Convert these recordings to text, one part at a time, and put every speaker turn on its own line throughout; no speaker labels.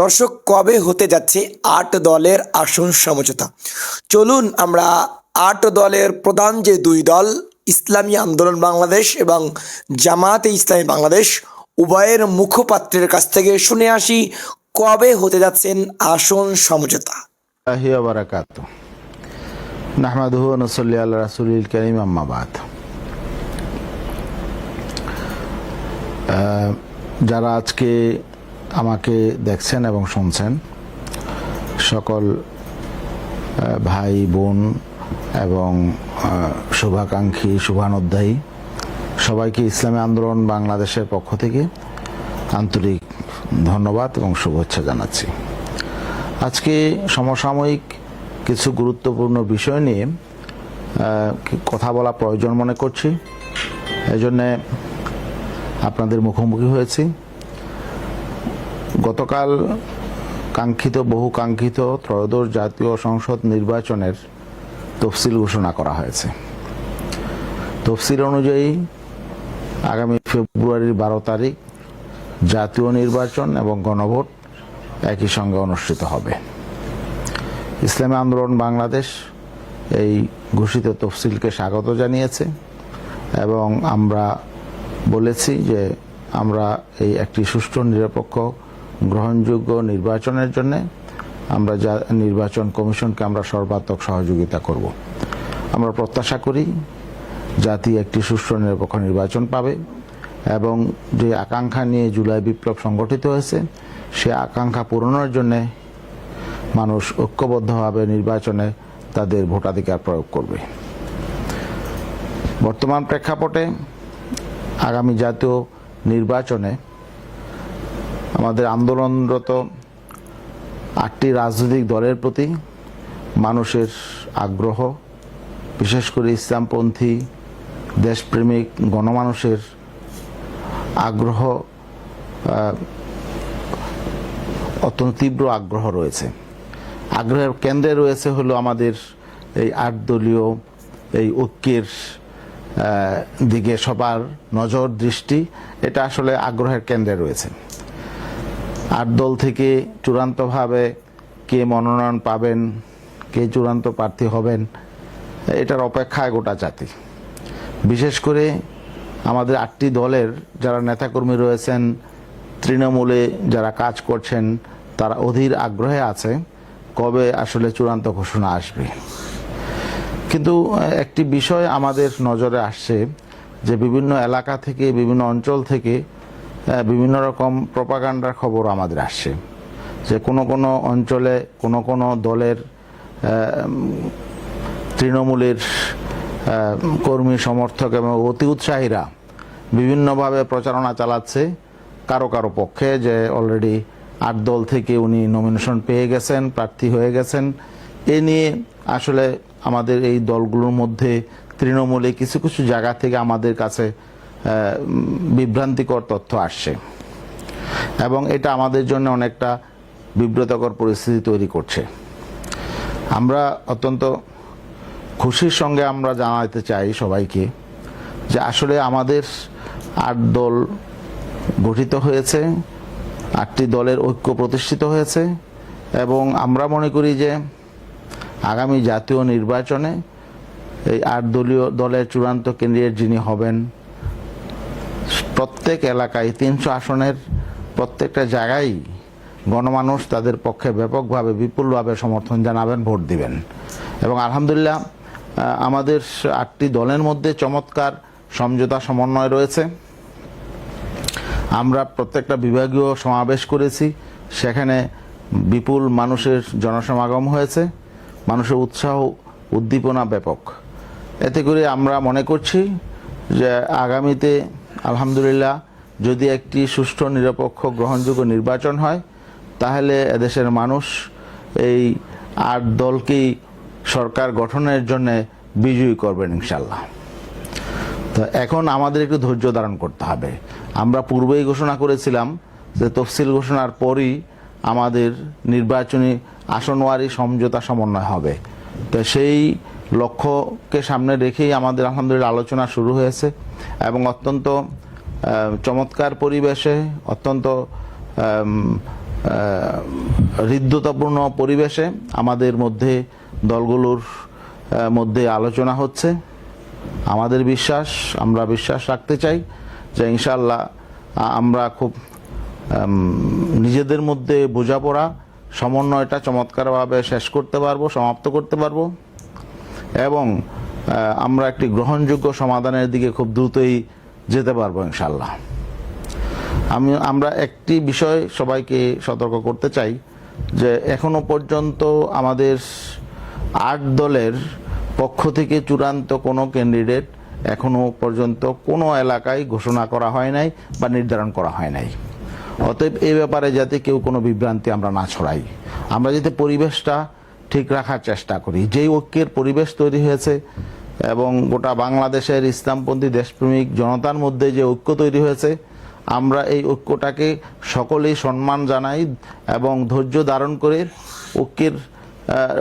দর্শক, কবে হতে যাচ্ছে আট দলের আসন সমঝোতা? চলুন আমরা আট দলের প্রধান যে দুই দল, ইসলামী আন্দোলন বাংলাদেশ এবং জামাতে ইসলামী বাংলাদেশ, উভয়ের মুখপাত্রের কাছ থেকে শুনে আসি, কবে হতে যাচ্ছেন আসন সমঝোতা?
আল্লাহ যারা আজকে আমাকে দেখছেন এবং শুনছেন। সকল ভাই, বোন এবং শুভাকাঙ্ক্ষী, শুভানুধ্যায়ী, সবাইকে ইসলামী আন্দোলন বাংলাদেশের পক্ষ থেকে আন্তরিক ধন্যবাদ এবং শুভেচ্ছা জানাচ্ছি। আজকে সমসাময়িক কিছু গুরুত্বপূর্ণ বিষয় নিয়ে কথা বলা প্রয়োজন মনে করছি। এজন্যে আপনাদের মুখোমুখি হয়েছি। গতকাল কাঙ্ক্ষিত, বহু কাঙ্ক্ষিত ত্রয়োদশ জাতীয় সংসদ নির্বাচনের তফসিল ঘোষণা করা হয়েছে। তফসিল অনুযায়ী আগামী ফেব্রুয়ারির বারো তারিখ জাতীয় নির্বাচন এবং গণভোট একই সঙ্গে অনুষ্ঠিত হবে। ইসলামী আন্দোলন বাংলাদেশ এই ঘোষিত তফসিলকে স্বাগত জানিয়েছে এবং আমরা বলেছি যে আমরা এই একটি সুষ্ঠু নিরপেক্ষ গ্রহণযোগ্য নির্বাচনের জন্য আমরা যা নির্বাচন কমিশনকে আমরা সর্বাত্মক সহযোগিতা করব। আমরা প্রত্যাশা করি জাতি একটি সুষ্ঠু নিরপেক্ষ নির্বাচন পাবে এবং যে আকাঙ্ক্ষা নিয়ে জুলাই বিপ্লব সংগঠিত হয়েছে, সে আকাঙ্ক্ষা পূরণের জন্যে মানুষ ঐক্যবদ্ধভাবে নির্বাচনে তাদের ভোটাধিকার প্রয়োগ করবে। বর্তমান প্রেক্ষাপটে আগামী জাতীয় নির্বাচনে আমাদের আন্দোলনরত আটটি রাজনৈতিক দলের প্রতি মানুষের আগ্রহ, বিশেষ করে ইসলামপন্থী, দেশপ্রেমিক, গণমানুষের আগ্রহ অত্যন্ত তীব্র আগ্রহ রয়েছে। আগ্রহের কেন্দ্রে রয়েছে হলো আমাদের এই আট দলীয় এই ঐক্যের দিকে সবার নজর, দৃষ্টি। এটা আসলে আগ্রহের কেন্দ্রে রয়েছে। আট দল থেকে চূড়ান্তভাবে কে মনোনয়ন পাবেন, কে চূড়ান্ত প্রার্থী হবেন, এটার অপেক্ষায় গোটা জাতি। বিশেষ করে আমাদের আটটি দলের যারা নেতাকর্মী রয়েছেন, তৃণমূলে যারা কাজ করছেন, তারা অধীর আগ্রহে আছে কবে আসলে চূড়ান্ত ঘোষণা আসবে। কিন্তু একটি বিষয় আমাদের নজরে আসছে যে বিভিন্ন এলাকা থেকে, বিভিন্ন অঞ্চল থেকে বিভিন্ন রকম প্রপাগান্ডার খবর আমাদের আসছে। যে কোনো কোনো অঞ্চলে কোনো কোনো দলের তৃণমূলের কর্মী সমর্থক এবং অতি উৎসাহীরা বিভিন্নভাবে প্রচারণা চালাচ্ছে কারও কারও পক্ষে যে অলরেডি আট দল থেকে উনি নমিনেশন পেয়ে গেছেন, প্রার্থী হয়ে গেছেন। এ নিয়ে আসলে আমাদের এই দলগুলোর মধ্যে তৃণমূলে কিছু কিছু জায়গা থেকে আমাদের কাছে বিভ্রান্তিকর তথ্য আসছে। এবং এটা আমাদের জন্য অনেকটা বিব্রতকর পরিস্থিতি তৈরি করছে। আমরা অত্যন্ত খুশির সঙ্গে আমরা জানাতে চাই সবাইকে যে আসলে আমাদের আট দল গঠিত হয়েছে, আটটি দলের ঐক্য প্রতিষ্ঠিত হয়েছে, এবং আমরা মনে করি যে আগামী জাতীয় নির্বাচনে এই আট দলীয় দলের চূড়ান্ত কেন্দ্রের যিনি হবেন প্রত্যেক এলাকায় তিনশো আসনের প্রত্যেকটা জায়গায় গণমানুষ তাদের পক্ষে ব্যাপকভাবে, বিপুলভাবে সমর্থন জানাবেন, ভোট দিবেন। এবং আলহামদুলিল্লাহ আমাদের আটটি দলের মধ্যে চমৎকার সমঝোতা সমন্বয় রয়েছে। আমরা প্রত্যেকটা বিভাগীয় সমাবেশ করেছি, সেখানে বিপুল মানুষের জনসমাগম হয়েছে, মানুষের উৎসাহ, উদ্দীপনা ব্যাপক। এতে করে আমরা মনে করছি যে আগামীতে আলহামদুলিল্লাহ, যদি একটি সুষ্ঠু, নিরপেক্ষ, গ্রহণযোগ্য নির্বাচন হয়, তাহলে এদেশের মানুষ এই আট দলকেই সরকার গঠনের জন্য বিজয়ী করবেন ইনশাল্লাহ তো এখন আমাদের একটু ধৈর্য ধারণ করতে হবে। আমরা পূর্বেই ঘোষণা করেছিলাম যে তফসিল ঘোষণার পরই আমাদের নির্বাচনী আসনওয়ারি সমঝোতা সমন্বয় হবে। তো সেই লক্ষ্যকে সামনে রেখেই আমাদের আলহামদুলিল্লাহ আলোচনা শুরু হয়েছে এবং অত্যন্ত চমৎকার পরিবেশে, অত্যন্ত হৃদ্যতাপূর্ণ পরিবেশে আমাদের মধ্যে, দলগুলোর মধ্যে আলোচনা হচ্ছে। আমাদের বিশ্বাস, আমরা বিশ্বাস রাখতে চাই যে ইনশাল্লাহ আমরা খুব নিজেদের মধ্যে বোঝাপড়া, সমন্বয়টা চমৎকারভাবে শেষ করতে পারব, সমাপ্ত করতে পারব। এবং আমরা একটি গ্রহণযোগ্য সমাধানের দিকে খুব দ্রুতই যেতে পারব ইনশাল্লাহ আমি, আমরা একটি বিষয় সবাইকে সতর্ক করতে চাই যে এখনও পর্যন্ত আমাদের আট দলের পক্ষ থেকে চূড়ান্ত কোনো ক্যান্ডিডেট এখনও পর্যন্ত কোনো এলাকায় ঘোষণা করা হয় নাই বা নির্ধারণ করা হয় নাই। অতএব এই ব্যাপারে যাতে কেউ কোনো বিভ্রান্তি আমরা না ছড়াই। আমরা যাতে পরিবেশটা ঠিক রাখার চেষ্টা করি। যেই ঐক্যের পরিবেশ তৈরি হয়েছে এবং গোটা বাংলাদেশের ইসলামপন্থী দেশপ্রেমিক জনতার মধ্যে যে ঐক্য তৈরি হয়েছে, আমরা এই ঐক্যটাকে সকলেই সম্মান জানাই এবং ধৈর্য ধারণ করে ঐক্যের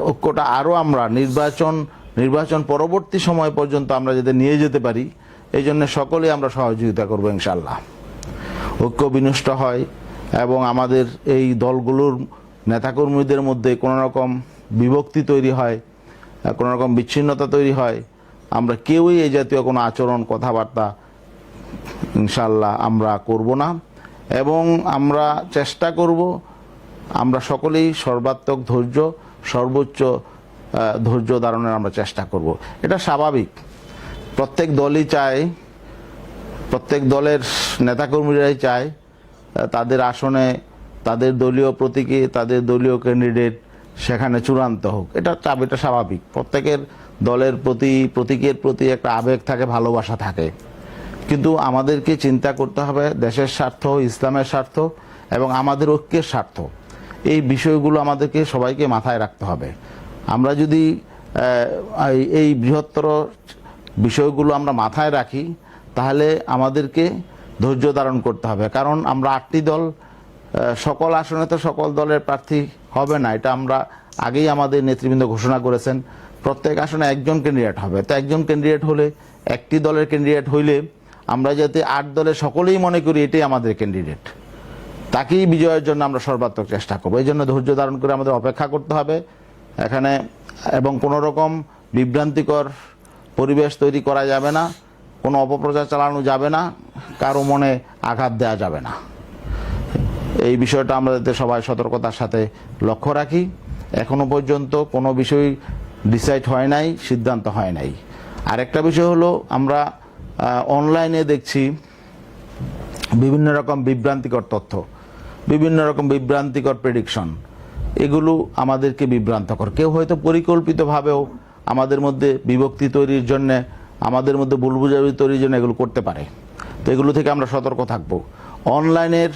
ঐক্যটা আরও আমরা নির্বাচন নির্বাচন পরবর্তী সময় পর্যন্ত আমরা যাতে নিয়ে যেতে পারি, এই জন্য সকলেই আমরা সহযোগিতা করব ইনশাল্লাহ ঐক্য বিনষ্ট হয় এবং আমাদের এই দলগুলোর নেতাকর্মীদের মধ্যে কোনো রকম বিভক্তি তৈরি হয় কোনো রকম বিচ্ছিন্নতা তৈরি হয়, আমরা কেউই এই জাতীয় কোনো আচরণ, কথাবার্তা ইনশাল্লাহ আমরা করব না। এবং আমরা চেষ্টা করব, আমরা সকলেই সর্বাত্মক ধৈর্য, সর্বোচ্চ ধৈর্য ধারণের আমরা চেষ্টা করব। এটা স্বাভাবিক। প্রত্যেক দলই চায়, প্রত্যেক দলের নেতাকর্মীরাই চায় তাদের আসনে, তাদের দলীয় প্রতীকে, তাদের দলীয় ক্যান্ডিডেট সেখানে চূড়ান্ত হোক। এটা চাপ এটা স্বাভাবিক। প্রত্যেকের দলের প্রতি, প্রতীকের প্রতি একটা আবেগ থাকে, ভালোবাসা থাকে। কিন্তু আমাদেরকে চিন্তা করতে হবে দেশের স্বার্থ, ইসলামের স্বার্থ এবং আমাদের ঐক্যের স্বার্থ। এই বিষয়গুলো আমাদেরকে, সবাইকে মাথায় রাখতে হবে। আমরা যদি এই- বৃহত্তর বিষয়গুলো আমরা মাথায় রাখি, তাহলে আমাদেরকে ধৈর্য ধারণ করতে হবে। কারণ আমরা আটটি দল সকল আসনে তো সকল দলের প্রার্থী হবে না। এটা আমরা আগেই আমাদের নেতৃবৃন্দ ঘোষণা করেছেন। প্রত্যেক আসনে একজন ক্যান্ডিডেট হবে। তো একজন ক্যান্ডিডেট হলে, একটি দলের ক্যান্ডিডেট হইলে আমরা যাতে আট দলের সকলেই মনে করি এটাই আমাদের ক্যান্ডিডেট তাকেই বিজয়ের জন্য আমরা সর্বাত্মক চেষ্টা করব। এই জন্য ধৈর্য ধারণ করে আমাদের অপেক্ষা করতে হবে। এখানে এবং কোনো রকম বিভ্রান্তিকর পরিবেশ তৈরি করা যাবে না। কোনো অপপ্রচার চালানো যাবে না। কারও মনে আঘাত দেওয়া যাবে না। এই বিষয়টা আমরা যাতে সবাই সতর্কতার সাথে লক্ষ্য রাখি। এখনও পর্যন্ত কোনো বিষয় ডিসাইড হয় নাই, সিদ্ধান্ত হয় নাই। আরেকটা বিষয় হলো, আমরা অনলাইনে দেখছি বিভিন্ন রকম বিভ্রান্তিকর তথ্য, বিভিন্ন রকম বিভ্রান্তিকর প্রেডিকশন এগুলো আমাদেরকে বিভ্রান্তকর কেউ হয়তো পরিকল্পিতভাবেও আমাদের মধ্যে বিভক্তি তৈরির জন্য, আমাদের মধ্যে ভুল বুঝাবুঝি তৈরির জন্য এগুলো করতে পারে। তো এগুলো থেকে আমরা সতর্ক থাকব। অনলাইনের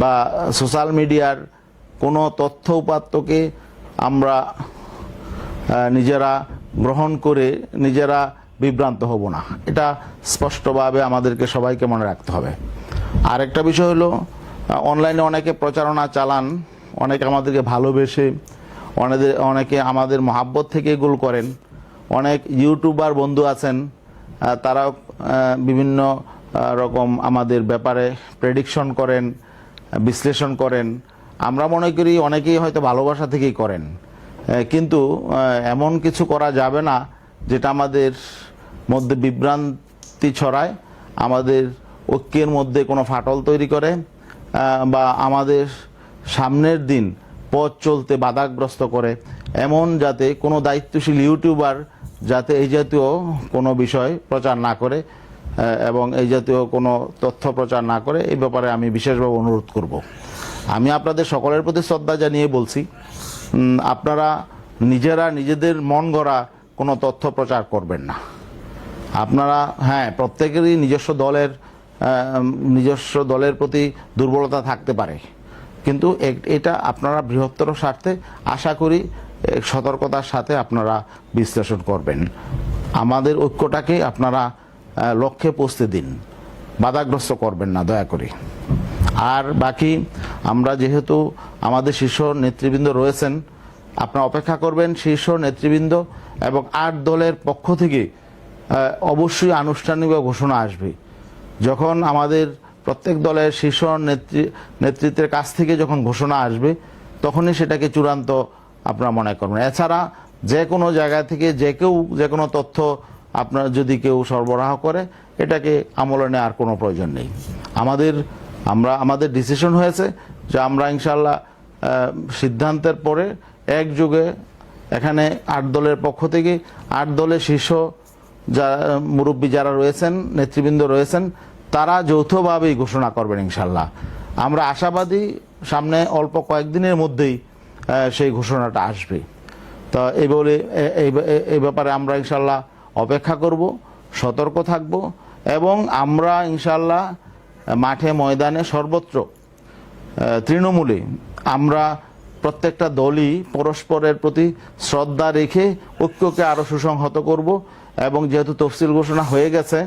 বা সোশ্যাল মিডিয়ার কোনো তথ্য উপাত্তকে আমরা নিজেরা গ্রহণ করে নিজেরা বিভ্রান্ত হব না। এটা স্পষ্টভাবে আমাদেরকে সবাইকে মনে রাখতে হবে। আরেকটা বিষয় হলো অনলাইনে অনেকে প্রচারণা চালান, অনেকে আমাদেরকে ভালোবেসে, অনেদের, অনেকে আমাদের মহাব্বত থেকে এগুলো করেন। অনেক ইউটিউবার বন্ধু আছেন তারাও বিভিন্ন রকম আমাদের ব্যাপারে প্রেডিকশন করেন বিশ্লেষণ করেন। আমরা মনে করি অনেকেই হয়তো ভালোবাসা থেকেই করেন। কিন্তু এমন কিছু করা যাবে না যেটা আমাদের মধ্যে বিভ্রান্তি ছড়ায়, আমাদের ঐক্যের মধ্যে কোনো ফাটল তৈরি করে বা আমাদের সামনের দিন পথ চলতে বাধাগ্রস্ত করে। এমন যাতে কোনো দায়িত্বশীল ইউটিউবার যাতে এই জাতীয় কোনো বিষয় প্রচার না করে এবং এই জাতীয় কোনো তথ্য প্রচার না করে এই ব্যাপারে আমি বিশেষভাবে অনুরোধ করব। আমি আপনাদের সকলের প্রতি শ্রদ্ধা জানিয়ে বলছি আপনারা নিজেরা নিজেদের মন গড়া কোনো তথ্য প্রচার করবেন না। আপনারা হ্যাঁ প্রত্যেকেরই নিজস্ব দলের নিজস্ব দলের প্রতি দুর্বলতা থাকতে পারে। কিন্তু এটা আপনারা বৃহত্তর স্বার্থে আশা করি সতর্কতার সাথে আপনারা বিশ্লেষণ করবেন। আমাদের ঐক্যটাকে আপনারা লক্ষ্যে পৌঁছতে দিন। বাধাগ্রস্ত করবেন না, দয়া করে। আর বাকি, আমরা যেহেতু আমাদের শীর্ষ নেতৃবৃন্দ রয়েছেন, আপনারা অপেক্ষা করবেন শীর্ষ নেতৃবৃন্দ এবং আট দলের পক্ষ থেকে অবশ্যই আনুষ্ঠানিক ঘোষণা আসবে। যখন আমাদের প্রত্যেক দলের শীর্ষ নেতৃ নেতৃত্বের কাছ থেকে যখন ঘোষণা আসবে, তখনই সেটাকে চূড়ান্ত আপনারা মনে করবেন। এছাড়া যে কোনো জায়গা থেকে যে কেউ যে কোনো তথ্য আপনার যদি কেউ সরবরাহ করে, এটাকে আমলে নেওয়ার কোনো প্রয়োজন নেই। আমাদের, আমরা, আমাদের ডিসিশন হয়েছে যে আমরা ইনশাল্লাহ সিদ্ধান্তের পরে এক যুগে এখানে আট দলের পক্ষ থেকে আট দলের শীর্ষ যা, মুরব্বী যারা রয়েছেন, নেতৃবৃন্দ রয়েছেন, তারা যৌথভাবেই ঘোষণা করবেন ইনশাল্লাহ আমরা আশাবাদী সামনে অল্প কয়েকদিনের মধ্যেই সেই ঘোষণাটা আসবে। তো এই বলে এই ব্যাপারে আমরা ইনশাল্লাহ অপেক্ষা করব, সতর্ক থাকব এবং আমরা ইনশাল্লাহ মাঠে ময়দানে সর্বত্র তৃণমূলে আমরা প্রত্যেকটা দলই পরস্পরের প্রতি শ্রদ্ধা রেখে ঐক্যকে আরও সুসংহত করব এবং যেহেতু তফসিল ঘোষণা হয়ে গেছে,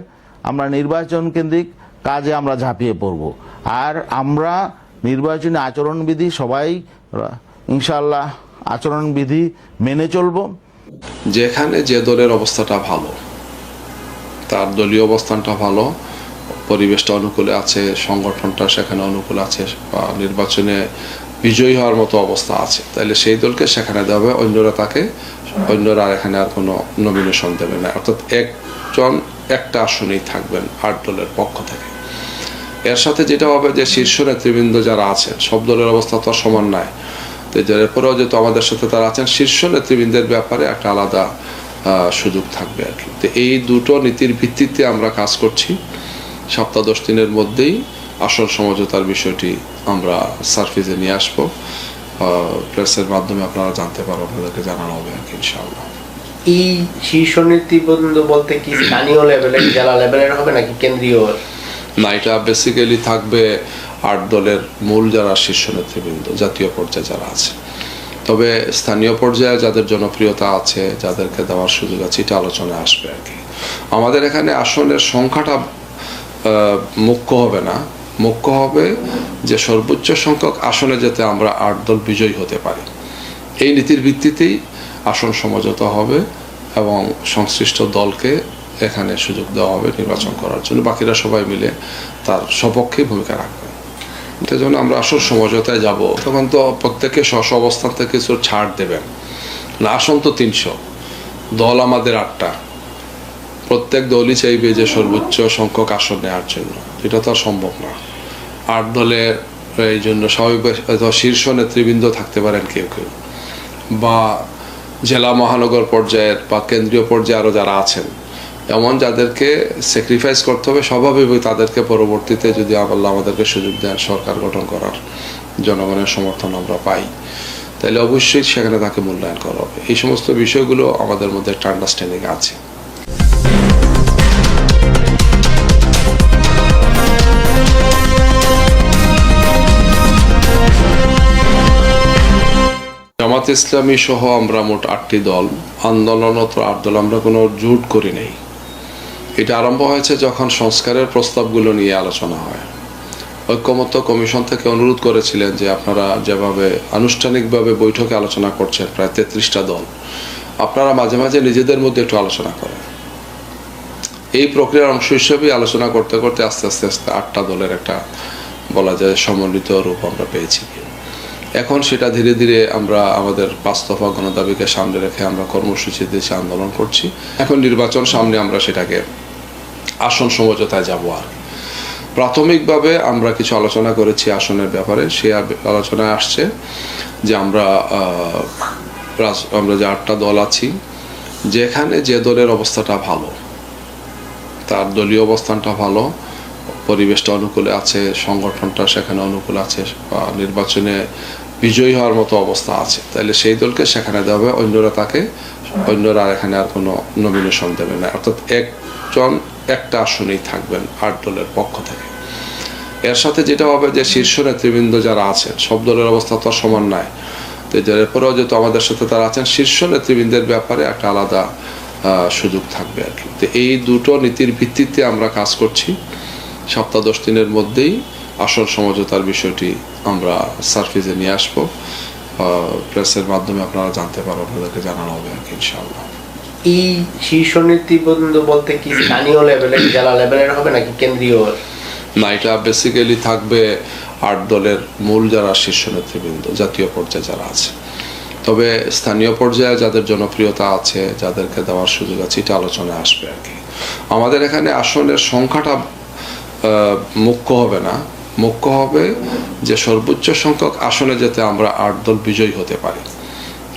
আমরা নির্বাচন কেন্দ্রিক কাজে আমরা ঝাঁপিয়ে পড়ব। আর আমরা নির্বাচনী আচরণবিধি সবাই ইনশাল্লাহ আচরণবিধি মেনে চলব।
যেখানে যে দলের অবস্থাটা ভালো, তার দলীয় অবস্থানটা ভালো, পরিবেশটা অনুকূলে আছে, সংগঠনটা সেখানে অনুকূল আছে, বা নির্বাচনে বিজয়ী হওয়ার মতো অবস্থা আছে তাহলে সেই দলকে সেখানে দেবে অন্যরা তাকে, অন্যরা আর এখানে আর কোনো নমিনেশন দেবে না, অর্থাৎ একজন, একটা আসনেই থাকবেন আট দলের পক্ষ থেকে। এর সাথে যেটা হবে যে শীর্ষ নেতৃবৃন্দ যারা আছেন, সব দলের অবস্থা তো সমান নয়। এরপরেও যেহেতু আমাদের সাথে তারা আছেন, শীর্ষ নেতৃবৃন্দের ব্যাপারে একটা আলাদা সুযোগ থাকবে আর কি। তো এই দুটো নীতির ভিত্তিতে আমরা কাজ করছি। সপ্তাহ দশ দিনের মধ্যেই আসল সমঝোতার বিষয়টি আমরা সার্ফিসে নিয়ে আসব। প্রেসের মাধ্যমে আপনারা জানতে পারব আপনাদেরকে জানানো হবে আর কি, ইনশাআল্লাহ।
এই শীর্ষ নেতৃবৃন্দ বলতে কি স্থানীয় লেভেলের জেলা লেভেলের হবে নাকি কেন্দ্রীয়?
না, এটা বেসিক্যালি থাকবে আট দলের মূল যারা শীর্ষ নেতৃবৃন্দ, জাতীয় পর্যায়ে যারা আছে। তবে স্থানীয় পর্যায়ে যাদের জনপ্রিয়তা আছে, যাদেরকে দেওয়ার সুযোগ আছে, এটা আলোচনায় আসবে আর কি। আমাদের এখানে আসনের সংখ্যাটা মুখ্য হবে না। মুখ্য হবে যে সর্বোচ্চ সংখ্যক আসনে যাতে আমরা আট দল বিজয়ী হতে পারি। এই নীতির ভিত্তিতেই আসন সমঝোতা হবে এবং সংশ্লিষ্ট দলকে এখানে সুযোগ দেওয়া হবে নির্বাচন করার জন্য। বাকিরা সবাই মিলে তার সপক্ষে ভূমিকা রাখবে। জন্য আমরা আসল সমঝোতায় যাব, তখন তো প্রত্যেকে স্ব অবস্থান থেকে কিছু ছাড় দেবেন। না আসন তো তিনশো। দল আমাদের আটটা। প্রত্যেক দলই চাইবে যে সর্বোচ্চ সংখ্যক আসন নেওয়ার জন্য। এটা তো আর সম্ভব না। আট দলের এই জন্য স্বাভাবিক শীর্ষ নেতৃবৃন্দ থাকতে পারেন কেউ কেউ। বা জেলা মহানগর পর্যায়ের বা কেন্দ্রীয় পর্যায়ে আরও যারা আছেন এমন যাদেরকে স্যাক্রিফাইস করতে হবে স্বাভাবিকভাবে তাদেরকে পরবর্তীতে যদি আল্লাহ আমাদেরকে সুযোগ দেন সরকার গঠন করার, জনগণের সমর্থন আমরা পাই। তাহলে অবশ্যই সেখানে তাকে মূল্যায়ন করা হবে। এই সমস্ত বিষয়গুলো আমাদের মধ্যে একটা আন্ডারস্ট্যান্ডিং আছে। জামাত ইসলামী সহ আমরা মোট আটটি দল। আন্দোলনত আট দল আমরা কোনো জোট করি নাই। এটা আরম্ভ হয়েছে যখন সংস্কারের প্রস্তাবগুলো নিয়ে আলোচনা হয়। ঐক্যমত্য কমিশন থেকে অনুরোধ করেছিলেন যে আপনারা যেভাবে আনুষ্ঠানিকভাবে বৈঠকে আলোচনা করছেন, প্রায় তেত্রিশটা দল, আপনারা মাঝে মাঝে নিজেদের মধ্যে একটু আলোচনা করেন। এই প্রক্রিয়ার অংশ হিসেবেই আলোচনা করতে করতে আস্তে আস্তে আস্তে আটটা দলের একটা বলা যায় সমন্বিত রূপ আমরা পেয়েছি। এখন সেটা ধীরে ধীরে আমরা আমাদের পাঁচ দফা গণদাবিকে সামনে রেখে আমরা কর্মসূচি দেশে আন্দোলন করছি, এখন নির্বাচন সামনে আমরা সেটাকে আসন সমঝোতায় যাব আর। প্রাথমিকভাবে আমরা কিছু আলোচনা করেছি আসনের ব্যাপারে, সে আলোচনায় আসছে যে আমরা আমরা যে আটটা দল আছি, যেখানে যে দলের অবস্থাটা ভালো, তার দলীয় অবস্থানটা ভালো, পরিবেশটা অনুকূলে আছে, সংগঠনটা সেখানে অনুকূল আছে, বা নির্বাচনে বিজয়ী হওয়ার মতো অবস্থা আছে তাহলে সেই দলকে সেখানে দেওয়া হবে, অন্যরা তাকে অন্যরা এখানে আর কোনো নমিনেশন দেবে না। অর্থাৎ একজন একটা আসনেই থাকবেন আট দলের পক্ষ থেকে। এর সাথে যেটা হবে যে শীর্ষ নেতৃবৃন্দ যারা আছেন, সব দলের অবস্থা তো সমান নয়। তো এরপরেও যেহেতু আমাদের সাথে তারা আছেন, শীর্ষ নেতৃবৃন্দের ব্যাপারে একটা আলাদা সুযোগ থাকবে আর কি। তো এই দুটো নীতির ভিত্তিতে আমরা কাজ করছি। সপ্তাহ দশ দিনের মধ্যেই আসল সমঝোতার বিষয়টি আমরা সার্ফিসে নিয়ে আসব। প্রেসের মাধ্যমে আপনারা জানতে পারব আপনাদেরকে জানানো হবে আর কি ইনশাআল্লাহ।
এই শীর্ষ নেতৃবৃন্দ বলতে কি স্থানীয় লেভেলের জেলা লেভেলের হবে নাকি কেন্দ্রীয়?
না এটা বেসিক্যালি থাকবে আট দলের মূল যারা শীর্ষ নেতৃবৃন্দ জাতীয় পর্যায়ে যারা আছে। তবে স্থানীয় পর্যায়ে যাদের জনপ্রিয়তা আছে যাদেরকে দেওয়ার সুযোগ আছে এটা আলোচনায় আসবে আর কি। আমাদের এখানে আসনের সংখ্যাটা মুখ্য হবে না। মুখ্য হবে যে সর্বোচ্চ সংখ্যক আসনে যাতে আমরা আট দল বিজয়ী হতে পারি।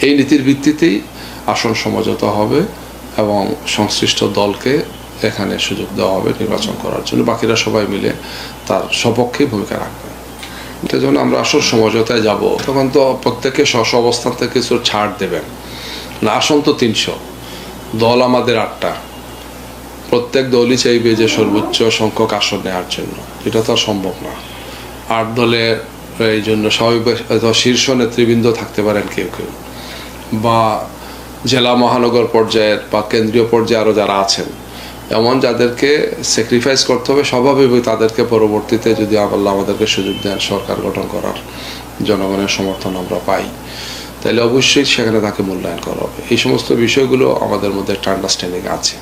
এই নীতির ভিত্তিতেই আসন সমঝোতা হবে এবং সংশ্লিষ্ট দলকে এখানে সুযোগ দেওয়া হবে নির্বাচন করার জন্য। বাকিরা সবাই মিলে তার সপক্ষে ভূমিকা রাখবে। এটা যখন আমরা আসল সমঝোতায় যাব, তখন তো প্রত্যেকে স্ব অবস্থান থেকে কিছু ছাড় দেবেন। না, আসন তো তিনশো। দল আমাদের আটটা। প্রত্যেক দলই চাইবে যে সর্বোচ্চ সংখ্যক আসন নেওয়ার জন্য। এটা তো সম্ভব না। আট দলের, এই জন্য স্বাভাবিক শীর্ষ নেতৃবৃন্দ থাকতে পারেন কেউ কেউ। বা জেলা মহানগর পর্যায়ের বা কেন্দ্রীয় পর্যায়ে আরও যারা আছেন। এমন যাদেরকে স্যাক্রিফাইস করতে হবে স্বাভাবিকভাবে তাদেরকে পরবর্তীতে যদি আল্লাহ আমাদেরকে সুযোগ দেন, সরকার গঠন করার জনগণের সমর্থন আমরা পাই। তাহলে অবশ্যই সেখানে তাকে মূল্যায়ন করা হবে। এই সমস্ত বিষয়গুলো আমাদের মধ্যে একটা আন্ডারস্ট্যান্ডিং আছে।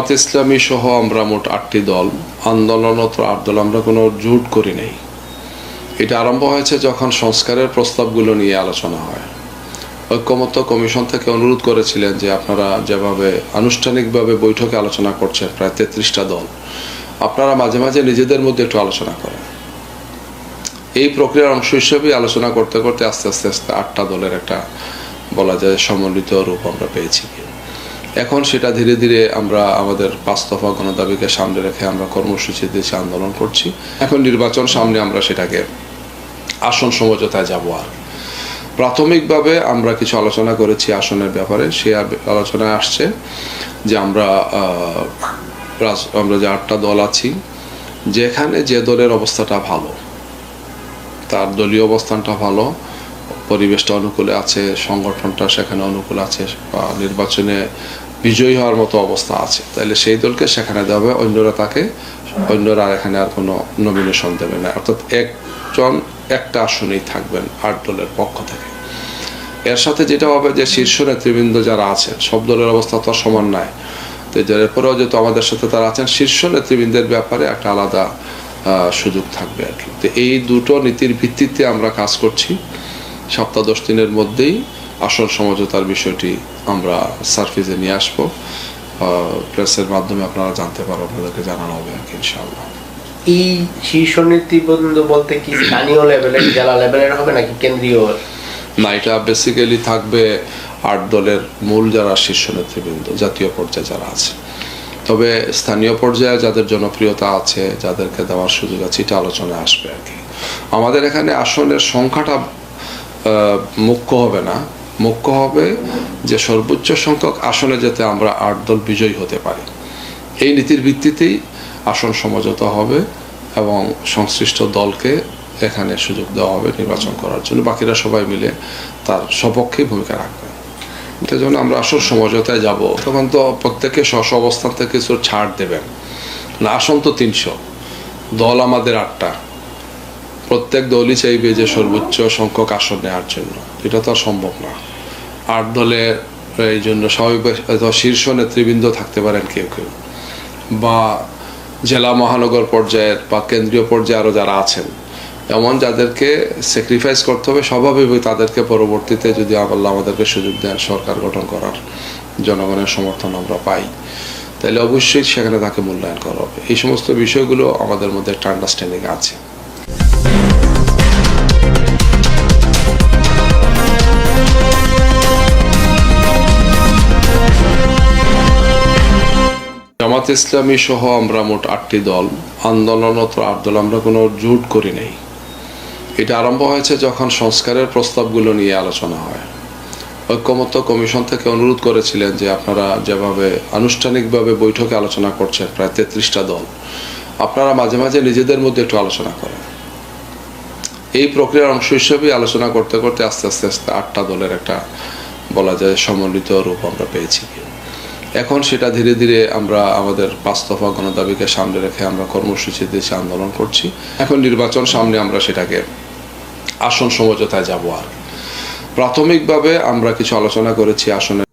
জামাত ইসলামী সহ আমরা মোট আটটি দল। আন্দোলনরত আট দল আমরা কোনো জোট করি নাই। এটা আরম্ভ হয়েছে যখন সংস্কারের প্রস্তাবগুলো নিয়ে আলোচনা হয়। ঐক্যমত্য কমিশন থেকে অনুরোধ করেছিলেন যে আপনারা যেভাবে আনুষ্ঠানিকভাবে বৈঠকে আলোচনা করছেন, প্রায় তেত্রিশটা দল, আপনারা মাঝে মাঝে নিজেদের মধ্যে একটু আলোচনা করেন। এই প্রক্রিয়ার অংশ হিসেবেই আলোচনা করতে করতে আস্তে আস্তে আস্তে আটটা দলের একটা বলা যায় সমন্বিত রূপ আমরা পেয়েছি। এখন সেটা ধীরে ধীরে আমরা আমাদের পাঁচ গণদাবিকে সামনে রেখে আমরা কর্মসূচি দিয়েছি আন্দোলন করছি। এখন নির্বাচন সামনে আমরা সেটাকে আসন সমঝোতায় যাব আর। প্রাথমিকভাবে আমরা কিছু আলোচনা করেছি আসনের ব্যাপারে, সে আলোচনায় আসছে যে আমরা আমরা যে আটটা দল আছি, যেখানে যে দলের অবস্থাটা ভালো, তার দলীয় অবস্থানটা ভালো পরিবেশটা অনুকূলে আছে, সংগঠনটা সেখানে অনুকূল আছে বা নির্বাচনে বিজয়ী হওয়ার মতো অবস্থা আছে। তাহলে সেই দলকে সেখানে দেওয়া হবে, অন্যরা তাকে, অন্যরা আর এখানে আর কোনো নমিনেশন দেবে না। অর্থাৎ একজন, একটা আসনেই থাকবেন আট দলের পক্ষ থেকে। এর সাথে যেটা হবে যে শীর্ষ নেতৃবৃন্দ যারা আছেন, সব দলের অবস্থা তো সমান নয় তো এরপরেও যেহেতু আমাদের সাথে তারা আছেন, শীর্ষ নেতৃবৃন্দের ব্যাপারে একটা আলাদা সুযোগ থাকবে আর কি। তো এই দুটো নীতির ভিত্তিতে আমরা কাজ করছি। সপ্তাহ দশ দিনের মধ্যেই আসল সমঝোতার বিষয়টি আমরা সার্ফিসে নিয়ে আসব। প্রেসের মাধ্যমে আপনারা জানতে পারো আপনাদেরকে জানানো হবে আর কি ইনশাআল্লাহ।
এই শীর্ষ নেতৃবৃন্দ বলতে কি স্থানীয় লেভেলের জেলা লেভেলের হবে নাকি কেন্দ্রীয়?
না এটা বেসিক্যালি থাকবে আট দলের মূল যারা শীর্ষ নেতৃবৃন্দ জাতীয় পর্যায়ে যারা আছে। তবে স্থানীয় পর্যায়ে যাদের জনপ্রিয়তা আছে যাদেরকে দেওয়ার সুযোগ আছে এটা আলোচনায় আসবে আর কি। আমাদের এখানে আসনের সংখ্যাটা মুখ্য হবে না। মুখ্য হবে যে সর্বোচ্চ সংখ্যক আসনে যাতে আমরা আট দল বিজয়ী হতে পারি। এই নীতির ভিত্তিতেই আসন সমঝোতা হবে এবং সংশ্লিষ্ট দলকে এখানে সুযোগ দেওয়া হবে নির্বাচন করার জন্য। বাকিরা সবাই মিলে তার সপক্ষে ভূমিকা রাখবে। যখন আমরা আসল সমঝোতায় যাব। তখন তো প্রত্যেকে স্ব অবস্থান থেকে কিছু ছাড় দেবেন। না আসন তো তিনশো। দল আমাদের আটটা। প্রত্যেক দলই চাইবে যে সর্বোচ্চ সংখ্যক আসন নেওয়ার জন্য। এটা তো আর সম্ভব না। আট দলের এই জন্য স্বাভাবিক শীর্ষ নেতৃবৃন্দ থাকতে পারেন কেউ কেউ। বা জেলা মহানগর পর্যায়ের বা কেন্দ্রীয় পর্যায়ে আরও যারা আছেন, এমন যাদেরকে স্যাক্রিফাইস করতে হবে স্বাভাবিকভাবে তাদেরকে পরবর্তীতে যদি আল্লাহ আমাদেরকে সুযোগ দেন, সরকার গঠন করার জনগণের সমর্থন আমরা পাই। তাহলে অবশ্যই সেখানে তাকে মূল্যায়ন করা হবে। এই সমস্ত বিষয়গুলো আমাদের মধ্যে একটা আন্ডারস্ট্যান্ডিং আছে। জামাত ইসলামী সহ আমরা মোট আটটি দল। আন্দোলনরত আট দল আমরা কোনো জোট করি নাই। এটা আরম্ভ হয়েছে যখন সংস্কারের প্রস্তাবগুলো নিয়ে আলোচনা হয়। ঐক্যমত্য কমিশন থেকে অনুরোধ করেছিলেন যে আপনারা যেভাবে আনুষ্ঠানিকভাবে বৈঠকে আলোচনা করছেন, প্রায় তেত্রিশটা দল, আপনারা মাঝে মাঝে নিজেদের মধ্যে একটু আলোচনা করেন। এই প্রক্রিয়ার অংশ হিসেবে আলোচনা করতে করতে আস্তে আস্তে আস্তে আটটা দলের একটা বলা যায় সমন্বিত রূপ আমরা পেয়েছি। এখন সেটা ধীরে ধীরে আমরা আমাদের বাস্তবা গণদাবিকে সামনে রেখে আমরা কর্মসূচি দিয়েছি আন্দোলন করছি, এখন নির্বাচন সামনে আমরা সেটাকে আসন সমঝোতায় যাব আর। প্রাথমিকভাবে আমরা কিছু আলোচনা করেছি আসনের